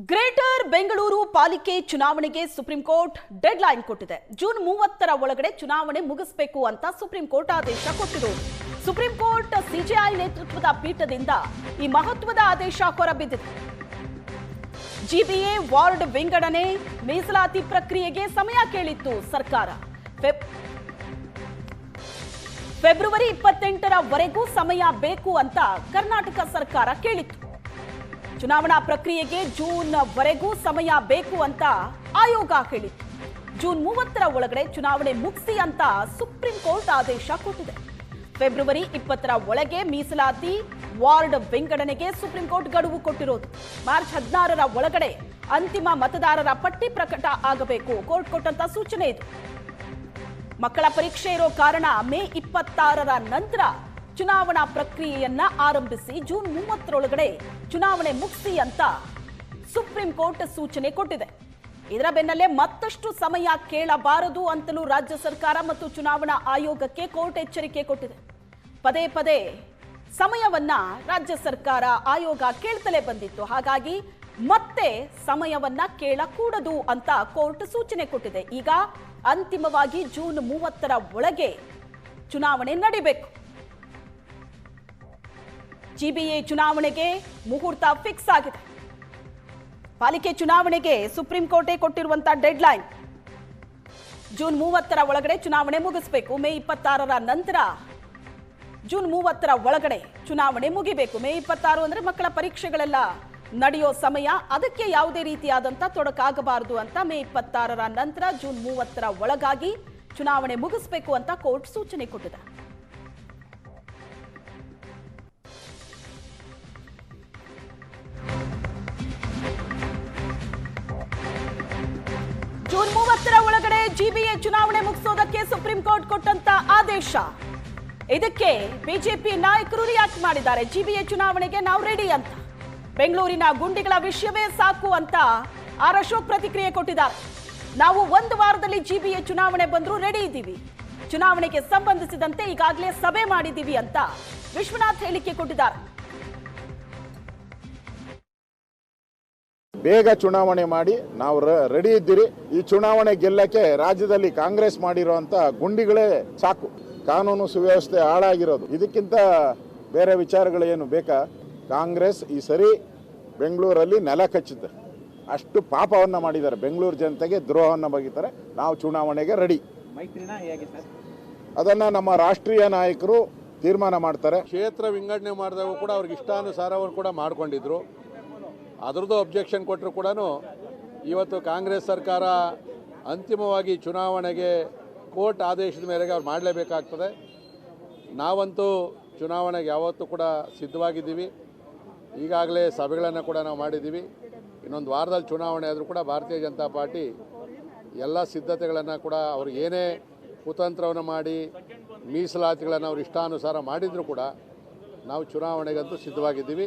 Greater Bengaluru ಪಾಲಿಕೆ ಚುನಾವಣೆಗೆ supreme court deadline ಕೊಟ್ಟಿದೆ. ಜೂನ್ ಮೂವತ್ತರ ಒಳಗಡೆ ಚುನಾವಣೆ ಮುಗಿಸಬೇಕು ಅಂತ ಸುಪ್ರೀಂ ಕೋರ್ಟ್ ಆದೇಶ ಕೊಟ್ಟಿದೆ. ಸುಪ್ರೀಂ ಕೋರ್ಟ್ ಸಿಜೆಐ ನೇತೃತ್ವದ ಪೀಠದಿಂದ ಈ ಮಹತ್ವದ ಆದೇಶ ಹೊರಬಿದ್ದಿದೆ. ಜಿಬಿಎ ವಾರ್ಡ್ ವಿಂಗಡಣೆ ಮೀಸಲಾತಿ ಪ್ರಕ್ರಿಯೆಗೆ ಸಮಯ ಕೇಳಿತ್ತು ಸರ್ಕಾರ. ಫೆಬ್- ಫೆಬ್ರವರಿ ಇಪ್ಪತ್ತೆಂಟರವರೆಗೂ ಸಮಯ ಬೇಕು ಅಂತ ಕರ್ನಾಟಕ ಸರ್ಕಾರ ಕೇಳಿತ್ತು. ಚುನಾವಣಾ ಪ್ರಕ್ರಿಯೆಗೆ ಜೂನ್ ವರೆಗೂ ಸಮಯ ಬೇಕು ಅಂತ ಆಯೋಗ ಹೇಳಿತ್ತು. ಜೂನ್ ಮೂವತ್ತರ ಒಳಗಡೆ ಚುನಾವಣೆ ಮುಗಿಸಿ ಅಂತ ಸುಪ್ರೀಂ ಕೋರ್ಟ್ ಆದೇಶ ಕೊಟ್ಟಿದೆ. ಫೆಬ್ರವರಿ ಇಪ್ಪತ್ತರ ಒಳಗೆ ಮೀಸಲಾತಿ, ವಾರ್ಡ್ ವಿಂಗಡಣೆಗೆ ಸುಪ್ರೀಂ ಕೋರ್ಟ್ ಗಡುವು ಕೊಟ್ಟಿರೋದು. ಮಾರ್ಚ್ ಹದಿನಾರರ ಒಳಗಡೆ ಅಂತಿಮ ಮತದಾರರ ಪಟ್ಟಿ ಪ್ರಕಟ ಆಗಬೇಕು ಕೋರ್ಟ್ ಕೊಟ್ಟಂತ ಸೂಚನೆ ಇದು. ಮಕ್ಕಳ ಪರೀಕ್ಷೆ ಇರೋ ಕಾರಣ ಮೇ ಇಪ್ಪತ್ತಾರರ ನಂತರ ಚುನಾವಣಾ ಪ್ರಕ್ರಿಯೆಯನ್ನ ಆರಂಭಿಸಿ ಜೂನ್ ಮೂವತ್ತರೊಳಗಡೆ ಚುನಾವಣೆ ಮುಗಿಸಿ ಅಂತ ಸುಪ್ರೀಂ ಕೋರ್ಟ್ ಸೂಚನೆ ಕೊಟ್ಟಿದೆ. ಇದರ ಬೆನ್ನಲ್ಲೇ ಮತ್ತಷ್ಟು ಸಮಯ ಕೇಳಬಾರದು ಅಂತಲೂ ರಾಜ್ಯ ಸರ್ಕಾರ ಮತ್ತು ಚುನಾವಣಾ ಆಯೋಗಕ್ಕೆ ಕೋರ್ಟ್ ಎಚ್ಚರಿಕೆ ಕೊಟ್ಟಿದೆ. ಪದೇ ಪದೇ ಸಮಯವನ್ನ ರಾಜ್ಯ ಸರ್ಕಾರ ಆಯೋಗ ಕೇಳ್ತಲೇ ಬಂದಿತ್ತು. ಹಾಗಾಗಿ ಮತ್ತೆ ಸಮಯವನ್ನ ಕೇಳಕೂಡದು ಅಂತ ಕೋರ್ಟ್ ಸೂಚನೆ ಕೊಟ್ಟಿದೆ. ಈಗ ಅಂತಿಮವಾಗಿ ಜೂನ್ ಮೂವತ್ತರ ಒಳಗೆ ಚುನಾವಣೆ ನಡಿಬೇಕು. ಜಿಬಿಎ ಚುನಾವಣೆಗೆ ಮುಹೂರ್ತ ಫಿಕ್ಸ್ ಆಗಿದೆ. ಪಾಲಿಕೆ ಚುನಾವಣೆಗೆ ಸುಪ್ರೀಂ ಕೋರ್ಟೇ ಕೊಟ್ಟಿರುವಂತಹ ಡೆಡ್ ಲೈನ್ ಜೂನ್ ಮೂವತ್ತರ ಒಳಗಡೆ ಚುನಾವಣೆ ಮುಗಿಸಬೇಕು. ಮೇ ಇಪ್ಪತ್ತಾರರ ನಂತರ ಜೂನ್ ಮೂವತ್ತರ ಒಳಗಡೆ ಚುನಾವಣೆ ಮುಗಿಬೇಕು. ಮೇ ಇಪ್ಪತ್ತಾರು ಅಂದ್ರೆ ಮಕ್ಕಳ ಪರೀಕ್ಷೆಗಳೆಲ್ಲ ನಡೆಯೋ ಸಮಯ. ಅದಕ್ಕೆ ಯಾವುದೇ ರೀತಿಯಾದಂಥ ತೊಡಕಾಗಬಾರದು ಅಂತ ಮೇ ಇಪ್ಪತ್ತಾರರ ನಂತರ ಜೂನ್ ಮೂವತ್ತರ ಒಳಗಾಗಿ ಚುನಾವಣೆ ಮುಗಿಸಬೇಕು ಅಂತ ಕೋರ್ಟ್ ಸೂಚನೆ ಕೊಟ್ಟಿದೆ. ಜಿಬಿಎ ಚುನಾವಣೆ ಮುಗಿಸೋದಕ್ಕೆ ಸುಪ್ರೀಂ ಕೋರ್ಟ್ ಕೊಟ್ಟಂತ ಆದೇಶ. ಇದಕ್ಕೆ ಬಿಜೆಪಿ ನಾಯಕರು ರಿಯಾಕ್ಟ್ ಮಾಡಿದ್ದಾರೆ. ಜಿಬಿಎ ಚುನಾವಣೆಗೆ ನಾವು ರೆಡಿ ಅಂತ. ಬೆಂಗಳೂರಿನ ಗುಂಡಿಗಳ ವಿಷಯವೇ ಸಾಕು ಅಂತ ಆರ್ ಅಶೋಕ್ ಪ್ರತಿಕ್ರಿಯೆ ಕೊಟ್ಟಿದ್ದಾರೆ. ನಾವು ಒಂದು ವಾರದಲ್ಲಿ ಜಿಬಿಎ ಚುನಾವಣೆ ಬಂದರೂ ರೆಡಿ ಇದ್ದೀವಿ. ಚುನಾವಣೆಗೆ ಸಂಬಂಧಿಸಿದಂತೆ ಈಗಾಗಲೇ ಸಭೆ ಮಾಡಿದ್ದೀವಿ ಅಂತ ವಿಶ್ವನಾಥ್ ಹೇಳಿಕೆ ಕೊಟ್ಟಿದ್ದಾರೆ. ಬೇಗ ಚುನಾವಣೆ ಮಾಡಿ ನಾವು ರ- ರೆಡಿ ಇದ್ದೀರಿ. ಈ ಚುನಾವಣೆ ಗೆಲ್ಲಕ್ಕೆ ರಾಜ್ಯದಲ್ಲಿ ಕಾಂಗ್ರೆಸ್ ಮಾಡಿರುವಂತ ಗುಂಡಿಗಳೇ ಸಾಕು. ಕಾನೂನು ಸುವ್ಯವಸ್ಥೆ ಹಾಳಾಗಿರೋದು. ಇದಕ್ಕಿಂತ ಬೇರೆ ವಿಚಾರಗಳೇನು ಬೇಕಾ? ಕಾಂಗ್ರೆಸ್ ಈ ಸರಿ ಬೆಂಗಳೂರಲ್ಲಿ ನೆಲ ಕಚ್ಚಿದೆ. ಅಷ್ಟು ಪಾಪವನ್ನ ಮಾಡಿದ್ದಾರೆ. ಬೆಂಗಳೂರು ಜನತೆಗೆ ದ್ರೋಹವನ್ನು ಬಗಿತಾರೆ. ನಾವು ಚುನಾವಣೆಗೆ ರೆಡಿ ಅದನ್ನ ನಮ್ಮ ರಾಷ್ಟ್ರೀಯ ನಾಯಕರು ತೀರ್ಮಾನ ಮಾಡ್ತಾರೆ. ಕ್ಷೇತ್ರ ವಿಂಗಡಣೆ ಮಾಡಿದಾಗ ಕೂಡ ಅವ್ರಿಗೆ ಇಷ್ಟಾನುಸಾರವನ್ನು ಕೂಡ ಮಾಡ್ಕೊಂಡಿದ್ರು. ಅದರದ್ದು ಅಬ್ಜೆಕ್ಷನ್ ಕೊಟ್ಟರು ಕೂಡ ಇವತ್ತು ಕಾಂಗ್ರೆಸ್ ಸರ್ಕಾರ ಅಂತಿಮವಾಗಿ ಚುನಾವಣೆಗೆ ಕೋರ್ಟ್ ಆದೇಶದ ಮೇರೆಗೆ ಅವ್ರು ಮಾಡಲೇಬೇಕಾಗ್ತದೆ. ನಾವಂತೂ ಚುನಾವಣೆಗೆ ಯಾವತ್ತೂ ಕೂಡ ಸಿದ್ಧವಾಗಿದ್ದೀವಿ. ಈಗಾಗಲೇ ಸಭೆಗಳನ್ನು ಕೂಡ ನಾವು ಮಾಡಿದ್ದೀವಿ. ಇನ್ನೊಂದು ವಾರದಲ್ಲಿ ಚುನಾವಣೆ ಆದರೂ ಕೂಡ ಭಾರತೀಯ ಜನತಾ ಪಾರ್ಟಿ ಎಲ್ಲ ಸಿದ್ಧತೆಗಳನ್ನು ಕೂಡ ಅವ್ರಿಗೆ ಏನೇ ಕುತಂತ್ರವನ್ನು ಮಾಡಿ, ಮೀಸಲಾತಿಗಳನ್ನು ಅವ್ರು ಇಷ್ಟಾನುಸಾರ ಮಾಡಿದರೂ ಕೂಡ ನಾವು ಚುನಾವಣೆಗಂತೂ ಸಿದ್ಧವಾಗಿದ್ದೀವಿ.